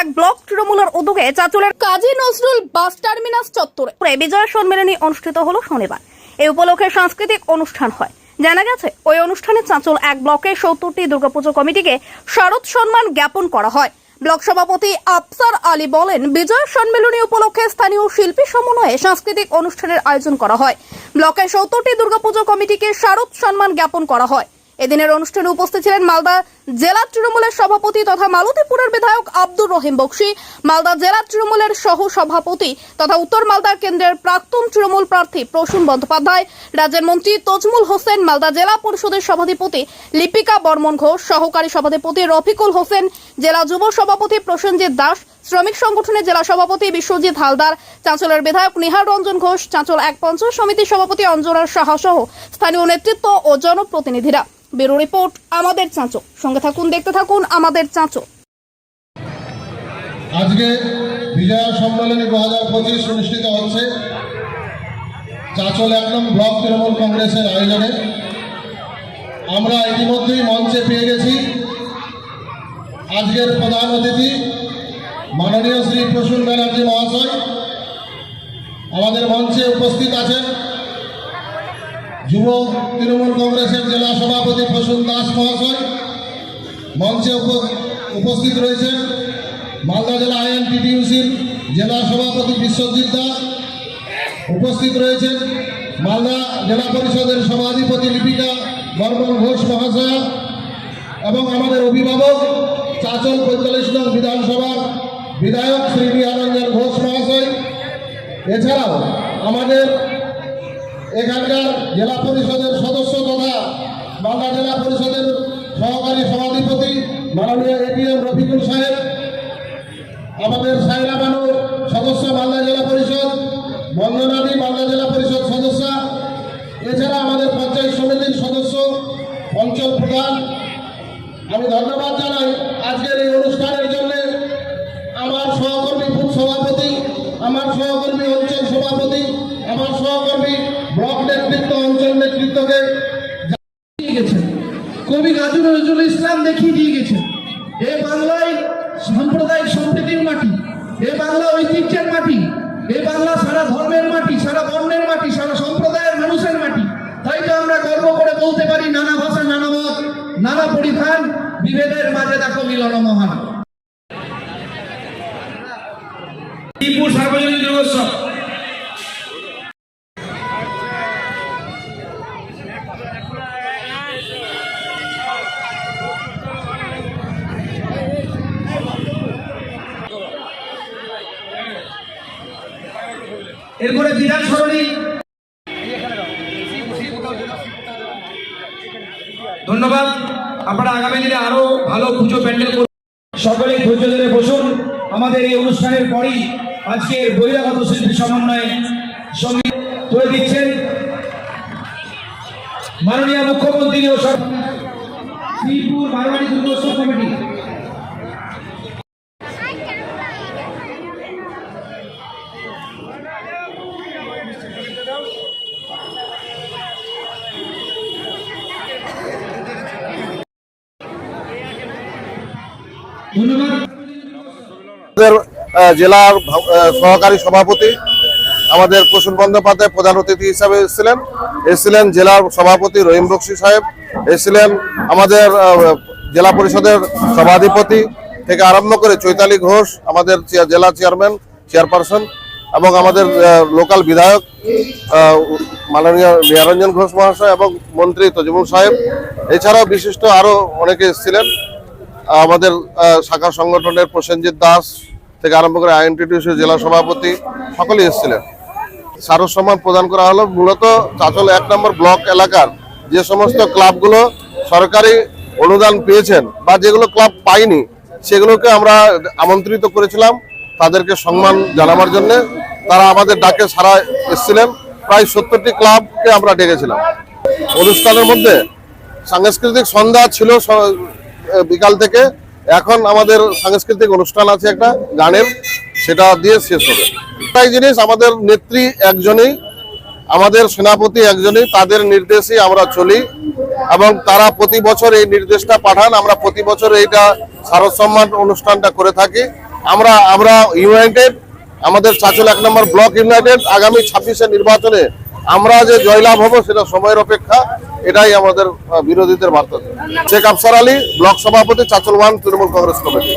এক ব্লক তৃণমূলের উদ্যোগে চাঁচলের কাজী নজরুল বাস টার্মিনাস চত্বরে। বিজয় সম্মেলনী অনুষ্ঠিত হলো শনিবার। এই উপলক্ষে সাংস্কৃতিক অনুষ্ঠান হয়। জানা গেছে ওই অনুষ্ঠানে চাঁচল এক ব্লকে সত্তরটি দুর্গাপুজো কমিটিকে শারদ সম্মান জ্ঞাপন করা হয়। ব্লক সভাপতি আফসার আলী বলেন বিজয় সম্মেলনী উপলক্ষে স্থানীয় শিল্পী সমন্বয়ে সাংস্কৃতিক অনুষ্ঠানের আয়োজন করা হয়। ব্লকের সত্তরটি দুর্গাপুজো কমিটিকে শারদ সম্মান জ্ঞাপন করা হয়। এদিনের অনুষ্ঠানে উপস্থিত ছিলেন মালদা জেলা তৃণমূলের সভাপতি তথা মালতীপুরের বিধায়ক আব্দুর রহিম বক্সি, মালদা জেলা তৃণমূলের সহ সভাপতি তথা উত্তর মালদার কেন্দ্রের প্রাক্তন তৃণমূল প্রার্থী প্রসূন বন্দ্যোপাধ্যায়, রাজ্যের মন্ত্রী তজমুল হোসেন, মালদা জেলা পরিষদের সভাধিপতি লিপিকা বর্মন ঘোষ, সহকারী সভাধিপতি রফিকুল হোসেন, জেলা যুব সভাপতি প্রসেনজিৎ দাস শ্রমিক সংগঠনের জেলা সভাপতি বিশ্বজিৎ হালদার চাঁচলের বিধায়ক নিহার রঞ্জন ঘোষ চাঁচল এক পঞ্চায়েত সমিতির সভাপতি অঞ্জনার সাহা সহ স্থানীয় নেতৃত্ব ও জনপ্রতিনিধিরা। ব্যুরো রিপোর্ট, আমাদের চাঁচো সঙ্গে থাকুন, দেখতে থাকুন আমাদের চাঁচো আজকে বিজয়া সম্মেলনী দু হাজার পঁচিশ অনুষ্ঠিত হচ্ছে। চাঁচল এক নং ব্লক তৃণমূল কংগ্রেসের আয়োজনে। আমরা ইতিমধ্যেই মঞ্চে পেয়ে গেছি। আজকের প্রধান অতিথি মাননীয় শ্রী প্রসূন ব্যানার্জি মহাশয়, আমাদের মঞ্চে উপস্থিত আছেন যুব তৃণমূল কংগ্রেসের জেলা সভাপতি প্রসূন দাস মহাশয়, মঞ্চে উপ- উপস্থিত রয়েছেন মালদা জেলা আইএনটিটিউসির জেলা সভাপতি বিশ্বজিৎ দাস, উপস্থিত রয়েছেন মালদা জেলা পরিষদের সভাধিপতি লিপিকা বর্মন ঘোষ মহাশয় এবং আমাদের অভিভাবক চাচল পঁয়তাল্লিশ নং বিধানসভার বিধায়ক শ্রী বিহারঞ্জন ঘোষ মহাশয়। এছাড়াও আমাদের এখানকার জেলা পরিষদের সদস্য তথা মালদা জেলা পরিষদের সহকারী সভাধিপতি মাননীয় এটিএম রফিকুল সাহেব, আমাদের সাইরা বানু সদস্য মালদা জেলা পরিষদ, বন্দনাদি মালদা জেলা পরিষদ সদস্য, এছাড়া আমাদের পঞ্চায়েত সমিতির সদস্য অঞ্চল প্রধান। আমি ধন্যবাদ জানাই আজকের এই অনুষ্ঠানের জন্য। আমার সহকর্মী বুথ সভাপতি, আমার সহকর্মী অঞ্চল সভাপতি, আমার সহকর্মী ব্লক নেতৃত্ব, অঞ্চল নেতৃত্বকে কবি কাজী নজরুল ইসলাম দেখিয়ে দিয়ে গেছেন। এ বাংলায় সাম্প্রদায়িক সম্প্রীতির মাটি, এ বাংলা ঐতিহ্যের মাটি, এ বাংলা সারা ধর্মের মাটি, সারা বর্ণের মাটি, সারা সম্প্রদায়ের মানুষের মাটি। তাই তো আমরা গর্ব করে বলতে পারি, নানা ভাষা, নানা মত, নানা পরিধান, বিভেদের মাঝে দেখো মিলন মহান। সার্বজনীন দুর্গোৎসব এরপরে বিধান সরণি। ধন্যবাদ। আপনারা আগামী দিনে আরও ভালো পুজো প্যান্ডেল করুন। সকলে ধৈর্য ধরে বসুন। আমাদের এই অনুষ্ঠানের পরই আজকের বহিরাগত শিল্পী সমন্বয়ে সংগীত তুলে দিচ্ছেন মাননীয় মুখ্যমন্ত্রী ও শ্রীপুর বারোয়ারি দুর্গোৎসব কমিটি। ধন্যবাদ। জেলার সহকারী সভাপতি আমাদের প্রসূন বন্দ্যোপাধ্যায় প্রধান অতিথি হিসাবে এসেছিলেন। এসেছিলেন জেলার সভাপতি রহিম বক্সি সাহেব। এসেছিলেন আমাদের জেলা পরিষদের সভাধিপতি থেকে আরম্ভ করে চৈতালি ঘোষ, আমাদের জেলা চেয়ারম্যান, চেয়ারপারসন এবং আমাদের লোকাল বিধায়ক মাননীয় নিরঞ্জন ঘোষ মহাশয় এবং মন্ত্রী তজিমুল সাহেব। এছাড়াও বিশিষ্ট আরও অনেকে এসেছিলেন। আমাদের শাখা সংগঠনের প্রসেনজিৎ দাস থেকে আরম্ভ করে আইএনটিটিউসি জেলা সভাপতি সকলেই এসেছিলেন। সারস সম্মান প্রদান করা হলো মূলত চাচল এক নম্বর ব্লক এলাকার যে সমস্ত ক্লাবগুলো সরকারি অনুদান পেয়েছেন বা যেগুলো ক্লাব পায়নি, সেগুলোকে আমরা আমন্ত্রিত করেছিলাম তাদেরকে সম্মান জানাবার জন্য। তারা আমাদের ডাকে সারা এসেছিলেন। প্রায় সত্তরটি ক্লাবকে আমরা ডেকেছিলাম। অনুষ্ঠানের মধ্যে সাংস্কৃতিক সন্ধ্যা ছিল বিকাল থেকে। এখন আমাদের সাংস্কৃতিক অনুষ্ঠান আছে একটা গানের, সেটা দিয়ে শেষ হবে। একটাই জিনিস, আমাদের নেত্রী একজনই, আমাদের সেনাপতি একজনই, তাদের নির্দেশেই আমরা চলি এবং তারা প্রতি বছর এই নির্দেশটা পাঠান। আমরা প্রতি বছর এইটা শারদ সম্মান অনুষ্ঠানটা করে থাকি। আমরা আমরা ইউনাইটেড আমাদের চাচল এক নম্বর ব্লক ইউনাইটেড আগামী ছাব্বিশে নির্বাচনে আমরা যে জয়লাভ হব সেটা সময়ের অপেক্ষা, এটাই আমাদের বিরোধীদের বার্তা। শেখ আফসার আলী, ব্লক সভাপতি Chanchal one Trinamool Congress committee.